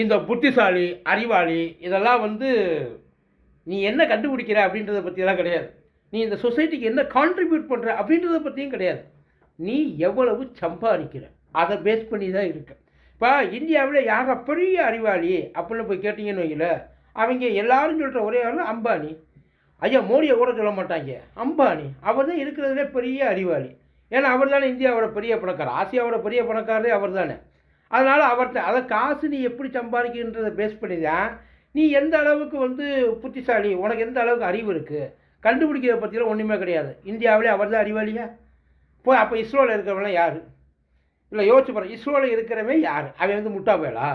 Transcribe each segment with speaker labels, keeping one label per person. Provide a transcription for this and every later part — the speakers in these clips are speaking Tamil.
Speaker 1: இந்த புத்திசாலி அறிவாளி இதெல்லாம் வந்து நீ என்ன கண்டுபிடிக்கிற அப்படின்றத பற்றியெல்லாம் கிடையாது. நீ இந்த சொசைட்டிக்கு என்ன கான்ட்ரிபியூட் பண்ணுற அப்படின்றத பற்றியும் கிடையாது. நீ எவ்வளவு சம்பாதிக்கிற? அதை பேஸ் பண்ணி தான் இருக்கு. இப்போ இந்தியாவில் யாரா பெரிய அறிவாளி அப்படின்னு போய் கேட்டிங்கன்னு வையில அவங்க எல்லாரும் சொல்கிற ஒரே ஆள் அம்பானி. ஐயா மோடியை கூட சொல்ல மாட்டாங்க. அம்பானி. அவர் தான் இருக்கிறதுலே பெரிய அறிவாளி. ஏன்னா அவர் தானே இந்தியாவோட பெரிய பணக்காரர். ஆசியாவோட பெரிய பணக்காரரே அவர் தானே. அதனால் அவர்கிட்ட அதை காசு நீ எப்படி சம்பாதிக்கின்றதை பேஸ் பண்ணி தான் நீ எந்த அளவுக்கு வந்து புத்திசாலி உனக்கு எந்த அளவுக்கு அறிவு இருக்குது கண்டுபிடிக்கிறத பற்றிலாம் ஒன்றுமே கிடையாது. இந்தியாவிலே அவர் தான் அறிவாளியா? போய் அப்போ இஸ்ரோவில் இருக்கிறவங்களாம் யார்? இல்லை யோசிச்சு பாரு இஸ்ரோவில் இருக்கிறவன் யார்? அவன் வந்து முட்டாவேலா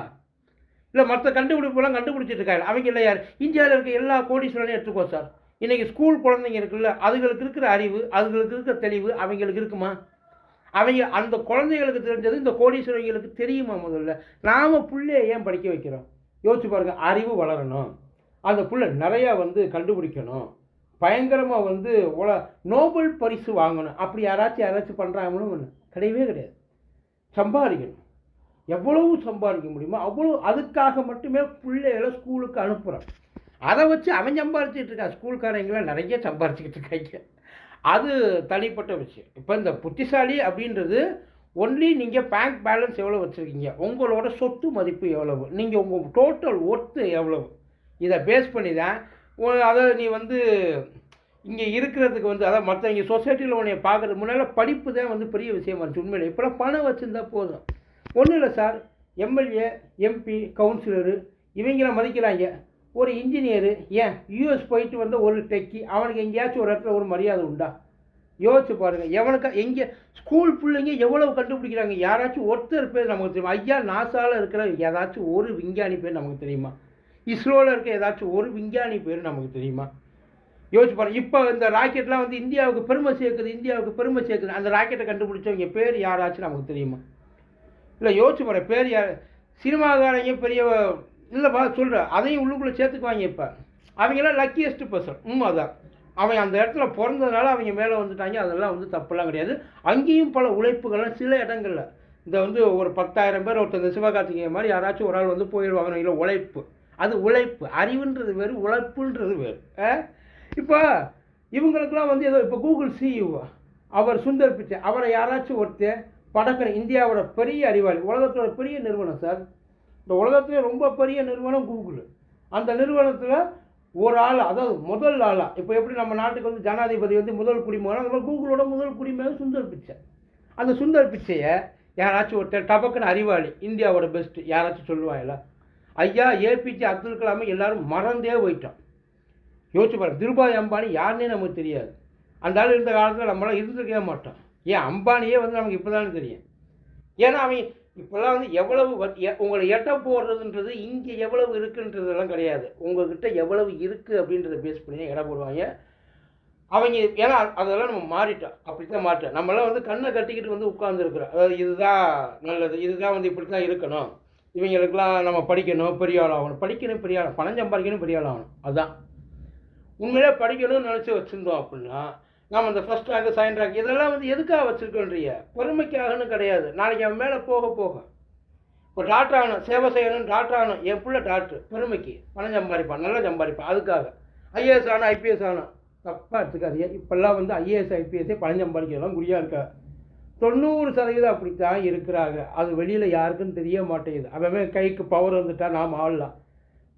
Speaker 1: இல்லை மற்ற கண்டுபிடிப்புலாம் கண்டுபிடிச்சிட்டு இருக்காங்க அவங்க இல்லை யார்? இந்தியாவில் இருக்க எல்லா கோடீஸ்வரனையும் எடுத்துக்கோ சார். இன்றைக்கி ஸ்கூல் குழந்தைங்க இருக்குல்ல அதுகளுக்கு இருக்கிற அறிவு அதுகளுக்கு இருக்கிற தெளிவு அவங்களுக்கு இருக்குமா? அவங்க அந்த குழந்தைகளுக்கு தெரிஞ்சது இந்த கோடீஸ்வரங்களுக்கு தெரியுமா முதல்ல? நாம் பிள்ளைய ஏன் படிக்க வைக்கிறோம்? யோசிச்சு பாருங்க அறிவு வளரணும். அந்த புள்ள நிறையா வந்து கண்டுபிடிக்கணும். பயங்கரமாக வந்து உல நோபல் பரிசு வாங்கணும். அப்படி யாராச்சும் யாராச்சும் பண்ணுறாங்கன்னு கிடையவே கிடையாது. சம்பாதிக்கணும். எவ்வளவு சம்பாதிக்க முடியுமோ அவ்வளோ அதுக்காக மட்டுமே பிள்ளைகளை ஸ்கூலுக்கு அனுப்புகிறோம் அதை வச்சு அவன் சம்பாரிச்சிட்டு இருக்கான் ஸ்கூல்காரங்களாம் நிறைய சம்பாரிச்சிக்கிட்டு இருக்காங்க. அது தனிப்பட்ட விஷயம். இப்போ இந்த புத்திசாலி அப்படின்றது ஒன்லி நீங்கள் பேங்க் பேலன்ஸ் எவ்வளோ வச்சுருக்கீங்க? உங்களோட சொத்து மதிப்பு எவ்வளவு? நீங்கள் உங்கள் டோட்டல் ஒர்த்து எவ்வளவு? இதை பேஸ் பண்ணி தான் அதை நீ வந்து இங்கே இருக்கிறதுக்கு வந்து அதாவது மற்றவங்க சொசைட்டியில் உன்னை பார்க்குறது முன்னால் படிப்பு தான் வந்து பெரிய விஷயமா இருந்துச்சு உண்மையிலே. இப்போலாம் பணம் வச்சுருந்தா போதும். ஒன்றும் இல்லை சார். எம்எல்ஏ எம்பி கவுன்சிலரு இவங்கள மதிக்கிறாங்க. ஒரு இன்ஜினியரு ஏன் யூஎஸ் போயிட்டு வந்த ஒரு டெக்கி அவனுக்கு எங்கேயாச்சும் ஒரு இடத்துல ஒரு மரியாதை உண்டா? யோசிச்சு பாருங்கள் எவனுக்கு எங்கே ஸ்கூல் பிள்ளைங்க எவ்வளவு கண்டுபிடிக்கிறாங்க? யாராச்சும் ஒருத்தர் பேர் நமக்கு தெரியுமா? ஐயா நாசாவில் இருக்கிற ஏதாச்சும் ஒரு விஞ்ஞானி பேர் நமக்கு தெரியுமா? இஸ்ரோவில் இருக்க ஏதாச்சும் ஒரு விஞ்ஞானி பேர் நமக்கு தெரியுமா? யோசிச்சு பாருங்கள் இப்போ இந்த ராக்கெட்லாம் வந்து இந்தியாவுக்கு பெருமை சேர்க்குது இந்தியாவுக்கு பெருமை சேர்க்குது. அந்த ராக்கெட்டை கண்டுபிடிச்சவங்க பேர் யாராச்சும் நமக்கு தெரியுமா? இல்லை யோசிச்சு பாருங்கள் பேர் யார் சினிமாக்காரங்க பெரிய இல்லைப்பா சொல்கிறேன் அதையும் உள்ளுக்குள்ளே சேர்த்துக்குவாங்க இப்போ. அவங்களாம் லக்கியஸ்ட் பர்சன் உண்மை அதான் அவன் அந்த இடத்துல பிறந்ததுனால அவங்க மேலே வந்துட்டாங்க. அதெல்லாம் வந்து தப்புலாம் கிடையாது. அங்கேயும் பல உழைப்புகள்லாம் சில இடங்களில். இந்த வந்து ஒரு பத்தாயிரம் பேர் ஒருத்தர் சிவகார்த்திகேயன் மாதிரி யாராச்சும் ஒரு ஆள் வந்து போயிடுவாங்க இல்லை உழைப்பு. அது உழைப்பு. அறிவுன்றது வேறு உழைப்புன்றது வேறு. ஆ? இப்போ இவங்களுக்கெல்லாம் வந்து ஏதோ இப்போ கூகுள் சிஇஓ அவர் சுந்தர் பிச்சை அவரை யாராச்சும் ஒருத்தர் படக்கிற இந்தியாவோட பெரிய அறிவாளி உலகத்தோட பெரிய நிறுவனம் சார். இந்த உலகத்திலே ரொம்ப பெரிய நிறுவனம் கூகுள். அந்த நிறுவனத்தில் ஒரு ஆள் அதாவது முதல் ஆளாக இப்போ எப்படி நம்ம நாட்டுக்கு வந்து ஜனாதிபதி வந்து முதல் குடிமகன் அந்த மாதிரி கூகுளோட முதல் குடிமகன் சுந்தர் பிச்சை. அந்த சுந்தர் பிச்சையை யாராச்சும் ஒருத்தர் டபக்குன்னு அறிவாளி இந்தியாவோட பெஸ்ட்டு யாராச்சும் சொல்லுவாங்களா ஐயா ஏபிஜே அப்துல் கலாமை எல்லாரும் மறந்தே போயிட்டோம். யோசிச்சு பாருங்க திருபாய் அம்பானி யாருன்னே நமக்கு தெரியாது. அந்த ஆள் இருந்த காலத்தில் நம்மளால் இருந்திருக்கவே மாட்டோம். ஏன் அம்பானியே வந்து நமக்கு இப்போ தெரியும். ஏன்னா அவன் இப்போல்லாம் வந்து எவ்வளவு உங்களை எட்ட போடுறதுன்றது இங்கே எவ்வளவு இருக்குன்றதெல்லாம் கிடையாது. உங்ககிட்ட எவ்வளவு இருக்குது அப்படின்றத பேஸ் பண்ணி தான் எடை போடுவாங்க. அவங்க ஏன்னா அதெல்லாம் நம்ம மாறிட்டோம். அப்படி தான் மாட்டோம் நம்மளாம் வந்து கண்ணை கட்டிக்கிட்டு வந்து உட்காந்துருக்குறோம் அதாவது இதுதான் நல்லது. இதுதான் வந்து இப்படி தான் இருக்கணும். இவங்களுக்கெல்லாம் நம்ம படிக்கணும் பெரிய ஆள் ஆகணும். படிக்கணும் பெரிய ஆள் பணம் சம்பாதிக்கணும் பெரிய ஆள் ஆகணும். அதுதான் உண்மையிலே படிக்கணும்னு நினச்சி வச்சுருந்தோம் அப்படின்னா நாம் இந்த ஃபஸ்ட் ரேங்க் செகண்ட் ரேங்க் இதெல்லாம் வந்து எதுக்காக வச்சுருக்கோன்றிய பொறுமைக்காகனு கிடையாது. நாளைக்கு அவன் மேலே போக போக. இப்போ டாக்டர் ஆகணும் சேவை செய்யணும் டாக்டர் ஆகணும். என் பிள்ளை டாக்டர் பெருமைக்கு பணம் சம்பாதிப்பான் நல்லா சம்பாதிப்பான் அதுக்காக. ஐஏஎஸ் ஆகணும் ஐபிஎஸ் ஆகணும் தப்பாக எடுத்துக்காதீங்க. இப்போல்லாம் வந்து ஐஏஎஸ் ஐபிஎஸ்ஸே பணம் சம்பாதிக்கலாம் குறியாக இருக்கா? தொண்ணூறு சதவீதம் அப்படித்தான் இருக்கிறாங்க. அது வெளியில் யாருக்குன்னு தெரிய மாட்டேங்குது. அவன் கைக்கு பவர் வந்துட்டா நாம் ஆளலாம்.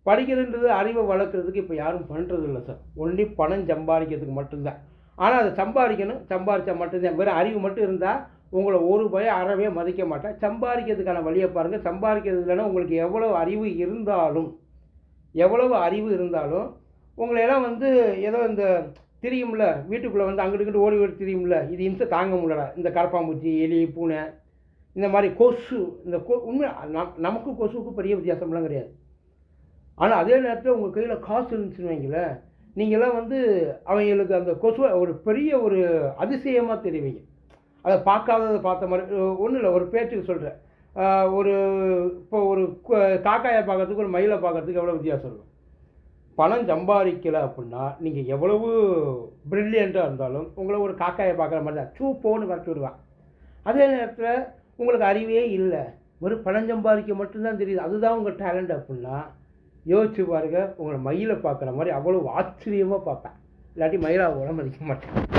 Speaker 1: படிக்கிறதுன்றது அறிவை வளர்க்குறதுக்கு இப்போ யாரும் பண்ணுறது இல்லை சார் ஒன்லி பணம் சம்பாதிக்கிறதுக்கு மட்டும்தான். ஆனால் அதை சம்பாதிக்கணும். சம்பாதிச்சா மட்டும்தான். வெறும் அறிவு மட்டும் இருந்தால் உங்களை ஒரு பயம் அறவே மதிக்க மாட்டேன் சம்பாதிக்கிறதுக்கான வழியை பாருங்கள் சம்பாதிக்கிறது இல்லைன்னா உங்களுக்கு எவ்வளவு அறிவு இருந்தாலும் எவ்வளவு அறிவு இருந்தாலும் உங்களை எல்லாம் வந்து ஏதோ இந்த தெரியும்ல வீட்டுக்குள்ளே வந்து அங்கிட்டு இங்கிட்டு ஓடி ஓடி தெரியும்ல இது இம்சை தாங்க முடியல இந்த கரப்பாம்பூச்சி எலி பூனை இந்த மாதிரி கொசு இந்த கொ உண்மை நம் நமக்கும் பெரிய வித்தியாசம்லாம் கிடையாது. ஆனால் அதே நேரத்தில் உங்கள் கையில் காசு இருந்துச்சுன்னு வைங்களேன் நீங்களாம் வந்து அவங்களுக்கு அந்த கொசுவை ஒரு பெரிய ஒரு அதிசயமாக தெரிவிங்க. அதை பார்க்காததை பார்த்த மாதிரி ஒன்றும் இல்லை ஒரு பேச்சுக்கு சொல்கிறேன் ஒரு இப்போ ஒரு காக்காயை பார்க்கறதுக்கு ஒரு மயிலை பார்க்கறதுக்கு எவ்வளோ வித்தியாசம் இருக்கும்? பணம் சம்பாதிக்கலை அப்படின்னா நீங்கள் எவ்வளவு ப்ரில்லியண்ட்டாக இருந்தாலும் உங்களை ஒரு காக்காயை பார்க்குற மாதிரி தான் சூ போன்னு விரட்டி விடுவான். அதே நேரத்தில் உங்களுக்கு அறிவே இல்லை. ஒரு பணம் சம்பாதிக்க மட்டும்தான் தெரியுது. அதுதான் உங்கள் டேலண்ட் அப்படின்னா யோசிச்சு பாருங்க உங்களை மயிலை பார்க்குற மாதிரி அவ்வளோ ஆச்சரியமாக பார்ப்பேன். இல்லாட்டி மயிலாக கூட மதிக்க மாட்டேன்.